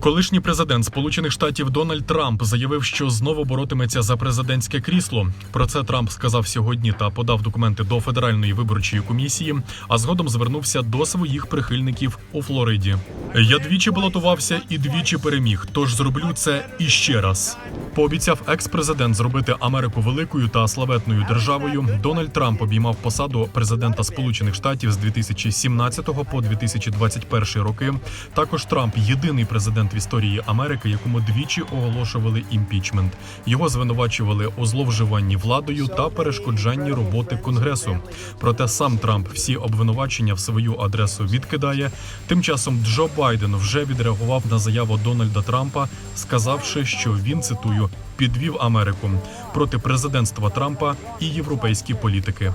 Колишній президент Сполучених Штатів Дональд Трамп заявив, що знову боротиметься за президентське крісло. Про це Трамп сказав сьогодні та подав документи до федеральної виборчої комісії, а згодом звернувся до своїх прихильників у Флориді. Я двічі балотувався і двічі переміг. Тож зроблю це іще раз. Пообіцяв екс-президент зробити Америку великою та славетною державою. Дональд Трамп обіймав посаду президента Сполучених Штатів з 2017 по 2021 роки. Також Трамп єдиний президент в історії Америки, якому двічі оголошували імпічмент. Його звинувачували у зловживанні владою та перешкоджанні роботи конгресу. Проте сам Трамп всі обвинувачення в свою адресу відкидає. Тим часом Джо Байден вже відреагував на заяву Дональда Трампа, сказавши, що він цитую підвів Америку проти президентства Трампа і європейські політики.